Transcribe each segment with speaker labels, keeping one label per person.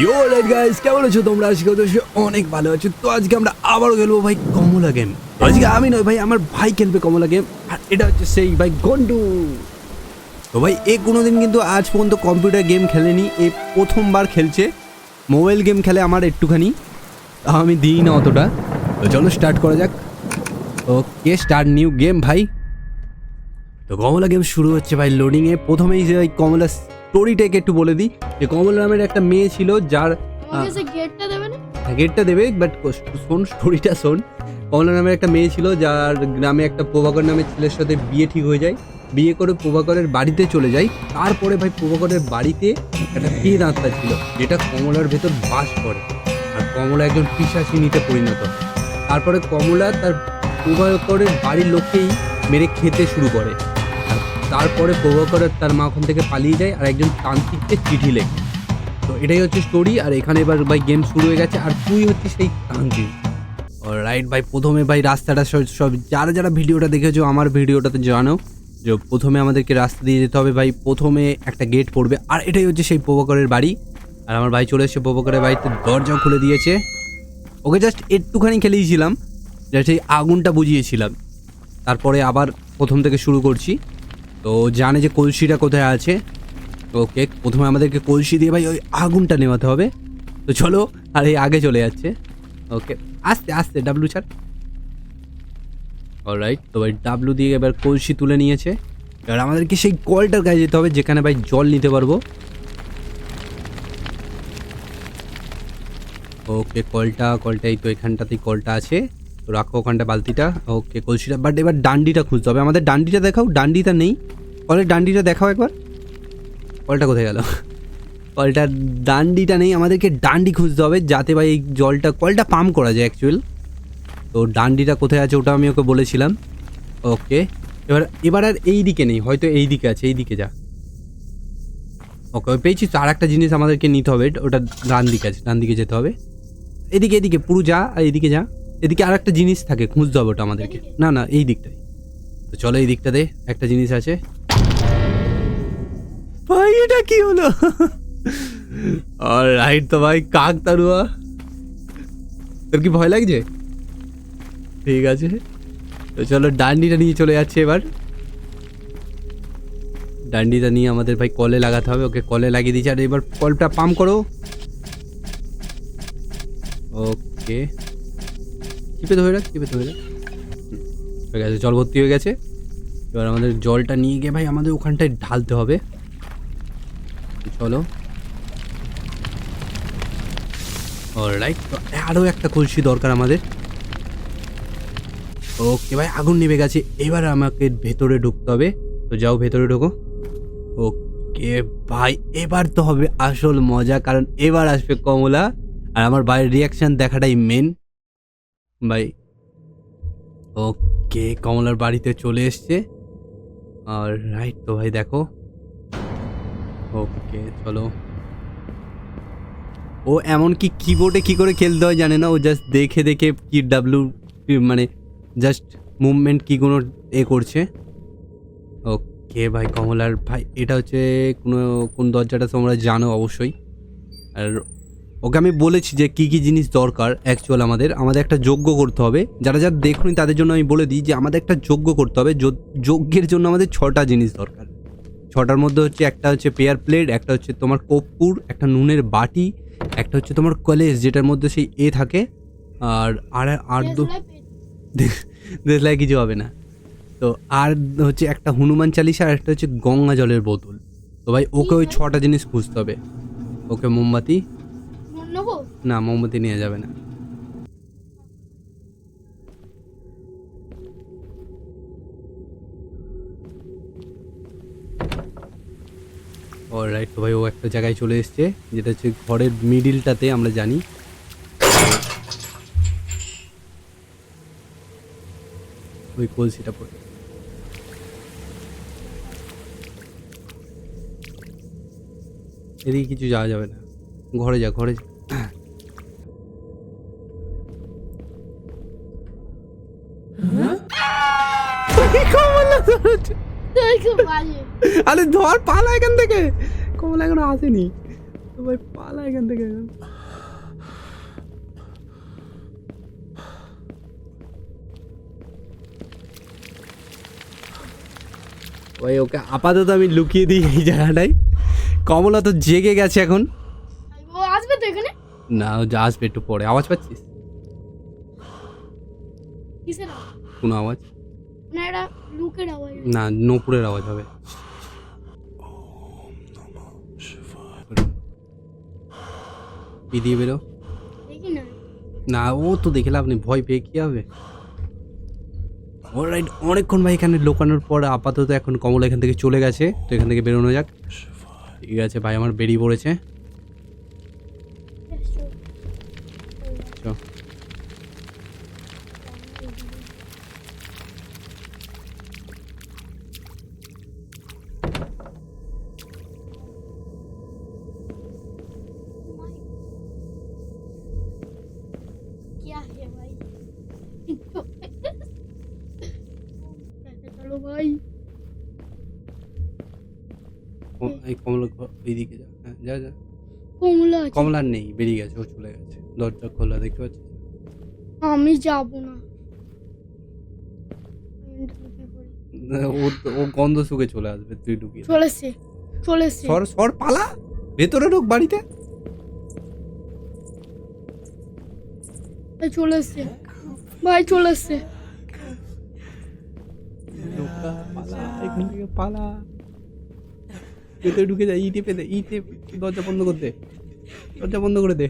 Speaker 1: ইয়ো light guys কেমন আছো তোমরা? আজকে তো অনেক ভালো আছো। তো আজকে আমরা আবারও খেলব ভাই কমলা গেম আজকে আমি নয় ভাই, আমার ভাই খেলবে কমলা গেম আর এটা হচ্ছে সেই ভাই গন্ডু। তো ভাই, এ কোনোদিন কিন্তু আজ পর্যন্ত কম্পিউটার গেম খেলেনি, এ প্রথমবার খেলছে। মোবাইল গেম খেলে আমার একটুখানি, আমি দিই না অতটা। তো চলো স্টার্ট করা যাক। ওকে স্টার্ট নিউ গেম ভাই। তো কমলা গেম শুরু হচ্ছে ভাই লোডিংয়ে প্রথমেই যে ওই কমলা স্টোরিটাকে একটু বলে দিই। যে কমলা নামের একটা মেয়ে ছিল যার
Speaker 2: গেটটা দেবে না?
Speaker 1: গেটটা দেবে বাট শোন স্টোরিটা শোন। কমলা নামের একটা মেয়ে ছিল যার গ্রামে একটা প্রভাকর নামের ছেলের সাথে বিয়ে ঠিক হয়ে যায়। বিয়ে করে প্রভাকরের বাড়িতে চলে যায়। তারপরে ভাই প্রভাকরের বাড়িতে একটা পেন আত্মা ছিল যেটা কমলার ভেতর বাস করে। আর কমলা একজন পিসাসিনীতে পরিণত। তারপরে কমলা তার প্রভাকরের বাড়ির লোককেই মেরে খেতে শুরু করে। তারপরে প্রভাকরের তার মা ওখান থেকে পালিয়ে যায় আর একজন তান্ত্রিককে চিঠি লেখে। তো এটাই হচ্ছে স্টোরি আর এখানে এবার ভাই গেম শুরু হয়ে গেছে, আর তুই হচ্ছে সেই তান্ত্রিক। রাইট ভাই, প্রথমে ভাই রাস্তাটা সব- যারা যারা ভিডিওটা দেখেছ আমার ভিডিওটাতে জানো যে প্রথমে আমাদেরকে রাস্তা দিয়ে যেতে হবে ভাই, প্রথমে একটা গেট পড়বে, আর এটাই হচ্ছে সেই প্রভাকরের বাড়ি। আর আমার ভাই চলে এসেছে প্রভাকরের বাড়িতে, দরজা খুলে দিয়েছে। ওকে জাস্ট একটুখানি খেলিয়েছিলাম যে সেই আগুনটা বুঝিয়েছিলাম। তারপরে আবার প্রথম থেকে শুরু করছি। তো জানে যে কলসিটা কোথায় আছে। ওকে প্রথমে আমাদেরকে কলসি দিয়ে ভাই ওই আগুনটা নেওয়াতে হবে। তো চলো, আর এই আগে চলে যাচ্ছে। ওকে, আস্তে আস্তে ডাব্লু ছাড়। অলরাইট তো ভাই ডাব্লু দিয়ে এবার কলসি তুলে নিয়েছে। এবার আমাদেরকে সেই কলটার গায়ে যেতে হবে, যেখানে ভাই জল নিতে পারব। ওকে, কলটা কলটা এই তো এখানটাতেই কলটা আছে। তো রাখো ওখানটা বালতিটা। ওকে, কলসিটা বাট এবার ডান্ডিটা খুঁজতে হবে। আমাদের ডান্ডিটা দেখাও, ডান্ডিটা নেই। কলের ডান্ডিটা দেখাও একবার। কলটা কোথায় গেল? কলটার ডান্ডিটা নেই, আমাদেরকে ডান্ডি খুঁজতে হবে যাতে ভাই এই জলটা, কলটা পাম্প করা যায় অ্যাকচুয়াল তো ডান্ডিটা কোথায় আছে ওটা আমি ওকে বলেছিলাম। ওকে, এবার এবার আর এই দিকে নেই, হয়তো এই দিকে আছে এই দিকে যা। ওকে পেয়েছি তো আর একটা জিনিস আমাদেরকে নিতে হবে, ওটা ডান দিকে আছে, ডান দিকে যেতে হবে। এদিকে এদিকে, পুরো যা আর এদিকে যা। এদিকে আর একটা জিনিস থাকে, খুঁজতে হবে ওটা আমাদেরকে। না না, এই দিকটাই তো চলো এই দিকটাতে একটা জিনিস আছে। ভাই, এটা কি হলো? রাইট তো ভাই, কাক তারুয়া তোর কি ভয় লাগছে? ঠিক আছে। তো চলো, ডান্ডিটা নিয়ে চলে যাচ্ছে এবার। ডান্ডিটা নিয়ে আমাদের ভাই কলে লাগাতে হবে। ওকে কলে লাগিয়ে দিয়েছে। আর এবার কলটা পাম্প করো। ওকে। চিপে ধরে রাখ চিপে ধরে রাখ। হয়ে গেছে জল ভর্তি হয়ে গেছে। এবার আমাদের জলটা নিয়ে গিয়ে ভাই আমাদের ওখানটায় ঢালতে হবে। চলো তো আরও একটা কলসি দরকার আমাদের। ওকে ভাই, আগুন নেমে গেছে, এবার আমাকে ভেতরে ঢুকতে হবে। তো যাও ভেতরে ঢোকো। ওকে ভাই, এবার তো হবে আসল মজা, কারণ এবার আসবে কমলা। আর আমার ভাইয়ের রিয়াকশন দেখাটাই মেন ভাই ওকে কমলার বাড়িতে চলে এসছে। আর রাইট তো ভাই, দেখো। ওকে চলো। ও এমনকি কিবোর্ডে কি করে খেলতে হয় জানে না, ও জাস্ট দেখে দেখে কি ডাব্লু মানে জাস্ট মুভমেন্ট কি কোনো এ করছে। ওকে ভাই কমলার ভাই, এটা হচ্ছে কোনো, কোন দরজাটা তোমরা জানো অবশ্যই। আর ওকে আমি বলেছি যে কি কি জিনিস দরকার অ্যাকচুয়াল আমাদের। আমাদের একটা যজ্ঞ করতে হবে। যারা যারা দেখুনি, তাদের জন্য আমি বলে দিই যে আমাদের একটা যজ্ঞ করতে হবে। যজ্ঞের জন্য আমাদের ছটা জিনিস দরকার। ছটার মধ্যে হচ্ছে একটা হচ্ছে পেয়ার প্লেট একটা হচ্ছে তোমার কর্পূর একটা নুনের বাটি একটা হচ্ছে তোমার কলেজ যেটার মধ্যে সেই এ থাকে। আর আর আর দু দেখলে কিছু হবে না। তো আর হচ্ছে একটা হনুমান চালিশা আর একটা হচ্ছে গঙ্গা জলের বোতল। তো ভাই ওকে ওই ছটা জিনিস খুঁজতে হবে। ওকে মোমবাতি। না মোমবাতি নিয়ে যাবে না। রাইট তো ভাই ও একটা জায়গায় চলে এসছে যেটা হচ্ছে ঘরের মিডিলটাতে আমরা জানি। ওই কলসিটা পড়ে। এদিকে কিছু যাওয়া যাবে না। ঘরে যা ঘরে যা। আরে ধর পালা এখান থেকে। কমলা এখনও আসেনি। ভাই পালা এখান থেকে। ভাই ওকে আপাতত আমি লুকিয়ে দিই এই জায়গাটায়। কমলা তো জেগে গেছে এখন।
Speaker 2: ও আসবে তো এখানে?
Speaker 1: না ও যা আসবে একটু পরে। আওয়াজ পাচ্ছিস?
Speaker 2: কিসের
Speaker 1: কোনো আওয়াজ?
Speaker 2: না এটা লুকের আওয়াজ।
Speaker 1: না নপুরের আওয়াজ হবে। কি দিয়ে বেরো
Speaker 2: না
Speaker 1: ও তো দেখে লাভ নেই ভয় পেয়ে কি হবে অলরাইট অনেকক্ষণ ভাই এখানে লোকানোর পর আপাতত এখন কমলা এখান থেকে চলে গেছে। তো এখান থেকে বেরোনো যাক। ঠিক আছে ভাই আমার বেরিয়ে পড়েছে। কমলা যা হ্যাঁ যা যা।
Speaker 2: কমলা আছে।
Speaker 1: কমলার নেই বেরিয়ে গেছে ও চলে গেছে। দরজা খোলা দেখতে পাচ্ছিস?
Speaker 2: আমি যাব না। আমি ঢুকে পড়ি।
Speaker 1: ও ও গন্ধ শুকে চলে আসবে তুই ঢুকিয়ে দে।
Speaker 2: চলেছে চলেছে
Speaker 1: সর সর পালা। ভেতরে ঢোক বাড়িতে।
Speaker 2: ভাই চলেছে ভাই চলেছে
Speaker 1: ঢোকা, পালা এখান থেকে পালা। ভেতরে ঢুকে যায় ইটে পেতে ইটে দরজা বন্ধ করে দে। দরজা বন্ধ করে দে।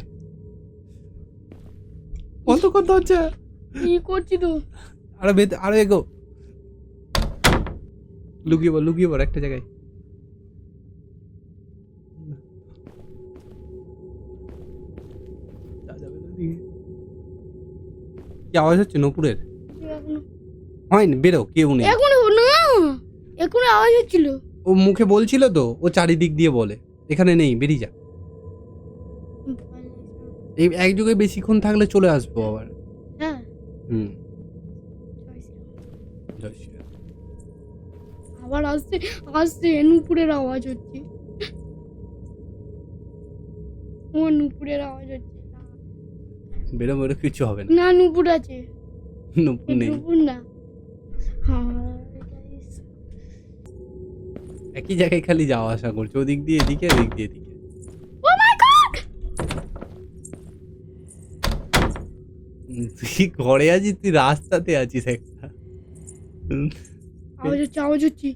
Speaker 1: বন্ধ কর দরজা।
Speaker 2: কি করছি তো
Speaker 1: আরও ভেতরে আরও এগো। লুকিয়ে পড় লুকিয়ে পড় একটা জায়গায়। কি আওয়াজ হচ্ছে নপুরের হয়নি বেরো কেউ নেই।
Speaker 2: এখনও না এখনও আওয়াজ হচ্ছিল।
Speaker 1: ও মুখে বলছিল তো ও চারিদিক দিয়ে বলে এখানে নেই বেরিয়ে যা। এই এক যুগে বেশিক্ষণ থাকলে চলে আসব আবার।
Speaker 2: হ্যাঁ।
Speaker 1: হুম।
Speaker 2: আবার আসছে আসছে নুপুরের আওয়াজ হচ্ছে। ও নুপুরের আওয়াজ হচ্ছে।
Speaker 1: বেরো বেরো কিছু হবে না।
Speaker 2: না নুপুর আছে।
Speaker 1: নপুর নেই।
Speaker 2: নুপুর না।
Speaker 1: একই জায়গায় খালি যাওয়া আসা করছে ওদিক দিয়ে এদিকে এদিক দিয়ে এদিকে
Speaker 2: Oh my god!
Speaker 1: উম, তুই ঘরে আছিস তুই রাস্তাতে আছিস একটা হুম,
Speaker 2: আওয়াজ হচ্ছে আওয়াজ হচ্ছে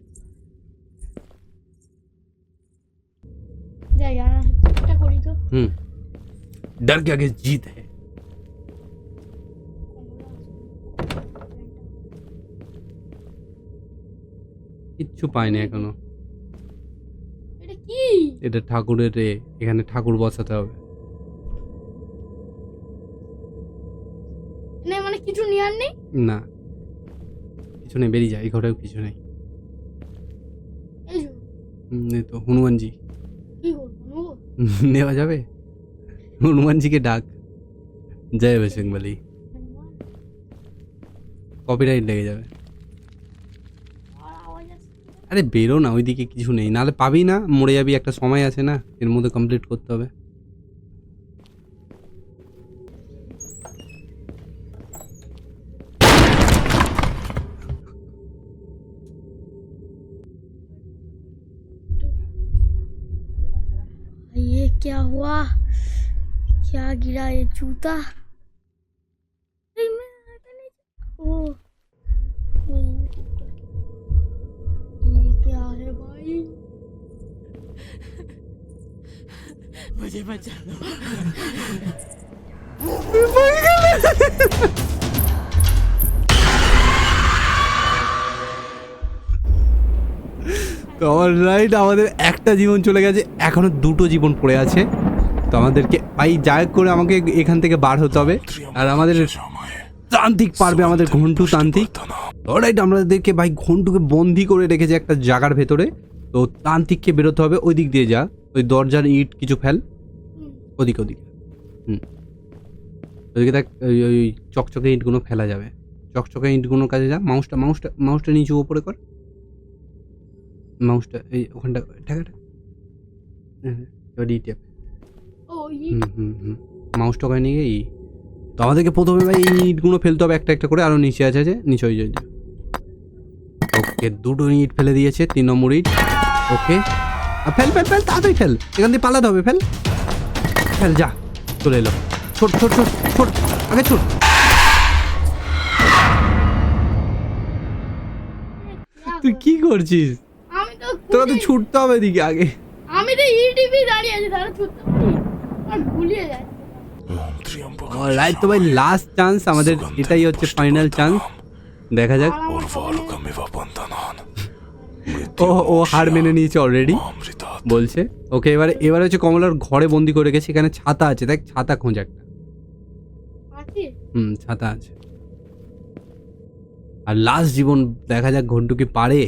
Speaker 2: যাই আর একটা করি তো
Speaker 1: হুম डर के आगे जीत है কিচ্ছু পাইনি এখনো
Speaker 2: এটা কি
Speaker 1: এটা ঠাকুরের রে এখানে ঠাকুর বসাতে হবে।
Speaker 2: না মানে কিছু নেওয়ার নেই?
Speaker 1: না। কিছু নেই বেরিয়ে যায় এই ঘরেও কিছু নেই।
Speaker 2: এই
Speaker 1: তো হনুমানজি। নেওয়া যাবে? হনুমানজিকে ডাক। জয় বলি কপিরাইট লেগে যাবে।
Speaker 2: আরে
Speaker 1: বেরো না ওইদিকে কিছু নেই নাহলে পাবি না মরে যাবি একটা সময় আছে না এর মধ্যে কমপ্লিট করতে হবে
Speaker 2: ये क्या हुआ क्या गिरा ये जूता
Speaker 3: मुझे बचा लो
Speaker 1: তো রাইট আমাদের একটা জীবন চলে গেছে এখনো দুটো জীবন পড়ে আছে তো আমাদেরকে ভাই যা হোক করে আমাকে এখান থেকে বার হতে হবে আর আমাদের তান্ত্রিক পারবে আমাদের ঘন্টু তান্ত্রিক রাইট আমাদেরকে ভাই ঘন্টুকে বন্দি করে রেখেছে একটা জায়গার ভেতরে তো তান্ত্রিককে বেরোতে হবে ওই দিক দিয়ে যা। ওই দরজার ইট কিছু ফেল। ওদিকে ওদিকে। হুম। ওদিকে দেখ ওই ওই চকচকে ইটগুলো ফেলা যাবে। চকচকে ইটগুলোর কাছে যা। মাউসটা মাউসটা মাউসটা নিচু উপরে কর। মাউসটা এই ওখানটা ঠেকা ঠেকা। হ্যাঁ হ্যাঁ, এবার ই টেপ
Speaker 2: ই
Speaker 1: হুম হুম হুম। মাউস টকায় নিয়ে গিয়ে ই। তো আমাদেরকে প্রথমে ভাই এই ইটগুলো ফেলতে হবে একটা একটা করে। আরও নিচে আছে যে নিচে ওই ওকে দুটো ইট ফেলে দিয়েছে তিন নম্বর ইট। ওকে। ফেল ফেল ফেল তাড়াতাড়ি ফেল। এখান দিয়ে পালাতে হবে ফেল। ফেল যা চলে এলো। ছোট ছোট ছোট ছোট আগে ছোট। তুই কি করছিস?
Speaker 2: আমি তো
Speaker 1: তোরা তো ছুটতে হবে এদিকে আগে।
Speaker 2: আমি তো ইটিভি দাঁড়িয়ে আছি তারা ছুটতে আর গুলিয়ে যায়।
Speaker 1: রাইট তো ভাই লাস্ট চান্স আমাদের এটাই হচ্ছে ফাইনাল চান্স দেখা যাক। ও ও হার মেনে নিয়েছে অলরেডি বলছে? ওকে এবারে এবারে হচ্ছে কমলার ঘরে বন্দি করে গেছে এখানে ছাতা আছে দেখ ছাতা খোঁজ একটা। হুম ছাতা আছে। আর লাস্ট জীবন দেখা যাক ঘন্টু কি পারে।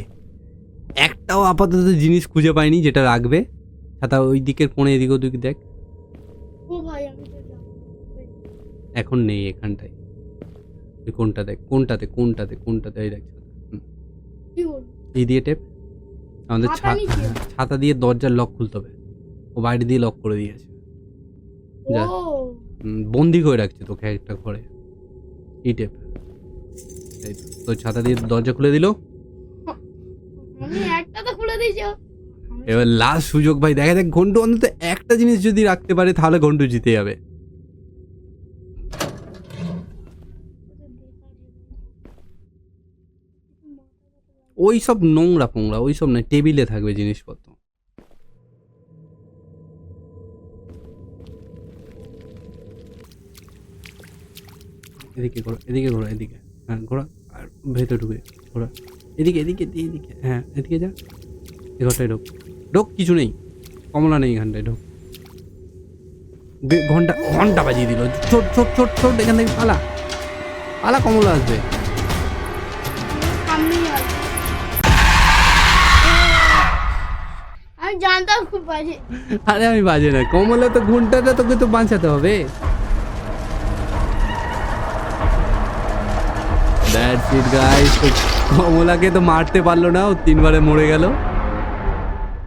Speaker 1: একটাও আপাতত জিনিস খুঁজে পায়নি যেটা রাখবে। ছাতা ওই দিকের কোণে এদিক ওদিক দেখ।
Speaker 2: ও ভাই আমি তো যাব।
Speaker 1: এখন নেই এখানটায়। কোনটা দেখ কোনটাতে কোনটাতে কোনটাতে এই দেখ এই দিয়ে টেপ। আমাদের
Speaker 2: ছাতা
Speaker 1: দিয়ে দরজার লক খুলতে হবে। ও বাইরে দিয়ে লক করে দিয়েছে। যা। বন্দি করে রাখছে তোকে একটা ঘরে। এই টেপ তো, ছাতা দিয়ে দরজা খুলে দিল? এবার লাস্ট সুযোগ ভাই। দেখা যাক ঘন্টু অন্তত একটা জিনিস যদি রাখতে পারে তাহলে ঘন্টু জিতে যাবে। ওই সব নোংরা পোংরা ওই সব নয়, টেবিলে থাকবে জিনিসপত্র। এদিকে ঘোরা এদিকে ঘোরা, এদিকে। হ্যাঁ ঘোরা, আর ভেতরে ঢুকে, ঘোরা। এদিকে এদিকে এদিকে হ্যাঁ এদিকে যা। এ ঘরটায় ঢোক। ঢোক, কিছু নেই। কমলা নেই এখানটায়, ঢোক। ঘণ্টা ঘণ্টা বাজিয়ে দিল। ছোট ছোট ছোট ছোট, এখান থেকে পালা। পালা, কমলা আসবে।
Speaker 2: আমি জানতাম খুব বাজে।
Speaker 1: আরে আমি বাজে না কমলা তো ঘন্টাটা তোকে তো বাঁচাতে হবে। দ্যাটস ইট গাইস কমলাকে তো মারতে পারল না ও তিনবারে মরে গেল।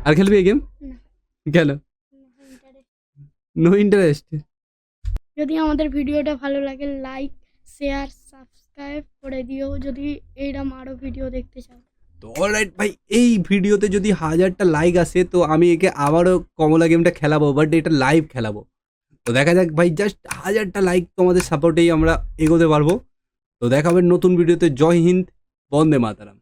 Speaker 1: আর খেলবি এই গেম গেল নো ইন্টারেস্ট
Speaker 2: যদি আমাদের ভিডিওটা ভালো লাগে লাইক শেয়ার সাবস্ক্রাইব করে দিও। যদি এইরকম আরও ভিডিও দেখতে চাও।
Speaker 1: তো অলরাইট ভাই, এই ভিডিওতে যদি হাজারটা লাইক আসে, তো আমি একে আবারও কমলা গেমটা খেলাবো বাট এটা লাইভ খেলাবো। তো দেখা যাক, ভাই জাস্ট হাজারটা লাইক তোমাদের সাপোর্টেই আমরা এগোতে পারব। তো দেখাবেন নতুন ভিডিওতে। জয় হিন্দ, বন্দে মাতারাম।